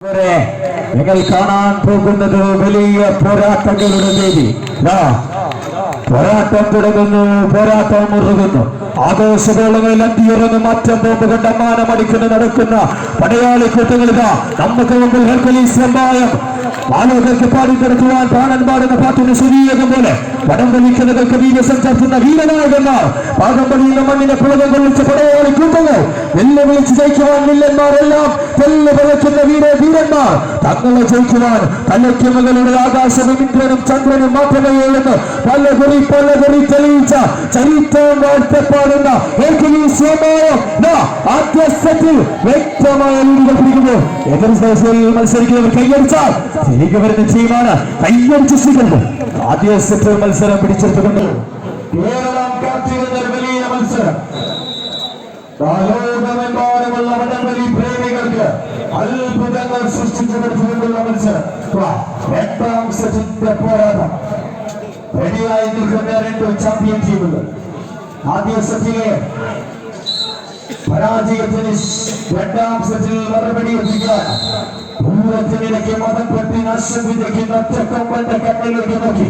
വരെ നിങ്ങൾ കാണാൻ പോകുന്നത് വലിയ പോരാട്ടങ്ങളുടെ രീതി പോരാട്ടം തുടങ്ങുന്നു പോരാട്ടം മുറുകുന്നു ആഘോഷവേളകളിൽ അന്തിയിറങ്ങും അറ്റം ബോംബ് കണ്ട മാനമടിക്കുന്ന നടക്കുന്ന പടയാളി കൂട്ടങ്ങളിതാ നമുക്ക് മുമ്പിൽ ഹെർക്കലീസ് സമ്പായം ആലോകർക്ക് പാടി കിടക്കുവാൻ പാടാൻ പാടുന്ന പാട്ടിന് ശരീരം പോലെ. പടം വലിക്കുന്നവർക്ക് വീര്യസം ചാർത്തുന്ന വീരനായകന്മാർ പാകം പണിയുന്ന മണ്ണിനെ പുളകം കൊള്ളിച്ച പടയാളി കൂട്ടങ്ങൾ വെല്ലുവിളിച്ച് ജയിക്കുവാൻ വില്ലന്മാരെല്ലാം തെല്ല് പഴക്കുന്ന വീര വീരന്മാർ. തങ്ങളെ ജയിക്കുവാൻ തലയ്ക്ക് മകളുടെ ആകാശവും ഇന്ദ്രനും ചന്ദ്രനും മാത്രമേ ഉള്ളെന്ന് പല കുറി പല കുറി തെളിയിച്ച ചരിത്രം വാഴ്ത്തപ്പാടുന്ന ഹെർക്കുലീസ് സമ്പായം ദാ ആദ്യ സെറ്റിൽ വ്യക്തമായ രീതികൾ പിടിക്കുന്നു. എതിർ മത്സരിക്കുന്നവർ കൈയടിച്ചാൽ തിരികെ വരുന്ന ടീമാണ് കൈയടിച്ച് സ്വീകരിക്കും. ആദ്യ സെറ്റ് മത്സരം പിടിച്ചെടുത്തുകൊണ്ട് കേരളം കാത്തിരുന്ന വലിയ മത്സരം. പ്രേമികൾക്ക് അത്ഭുതങ്ങൾ സൃഷ്ടിച്ചു കൊടുത്തുകൊണ്ടുള്ള മത്സരം. എട്ടാം സെറ്റിന്റെ പോരാട്ടം. റെഡിയായി നിൽക്കുന്ന രണ്ട് ചാമ്പ്യൻ ടീമുകൾ ആദ്യ സെറ്റിലെ പരാജയത്തിന് രണ്ടാം സെറ്റിൽ മറുപടി എത്തിക്കാൻ പൂരത്തിനിടയ്ക്ക് മതപ്പെട്ടി പെട്ടി നാശം വിതയ്ക്കുന്ന ഒറ്റക്കൊമ്പന്റെ കണ്ണിലേക്ക് നോക്കി.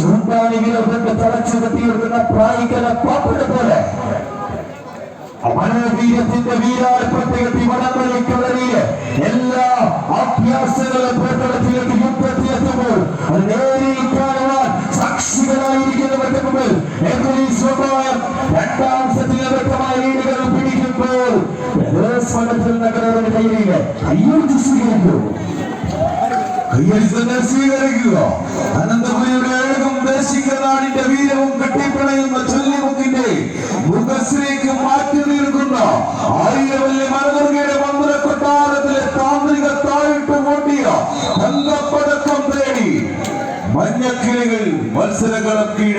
ചൂണ്ടാണികളെ വിരകൊണ്ട് തളച്ചു കെട്ടിയെടുക്കുന്ന പ്രായികന പാപ്പിനെ പോലെ. മനോവീര്യത്തിന്റെ വീരാർപ്പത്തെത്തി വടംവലിക്കളരിയിൽ മനസ്സിൽ നഗരയുടെ കയ്യിലെ കയ്യൊഴിച്ച് സ്വീകരിക്കൂ കയ്യടിച്ചെന്നെ സ്വീകരിക്കുക. അനന്തപുരിയുടെ അഴകും ദേശിക നാടിന്റെ വീരവും കെട്ടിപ്പണയുന്ന ചൊല്ലിമുക്കിന്റെ മുഖശ്രീക്ക് മാറ്റി നിൽക്കുന്ന ആയിരവല്ലി മലമുറുകയുടെ മന്ദിര കൊട്ടാരത്തിലെ താന്ത്രിക താഴിട്ട് കൂട്ടിയ തങ്കപ്പടക്കം തേടി മഞ്ഞക്കിളികൾ മത്സരങ്ങളും കീഴ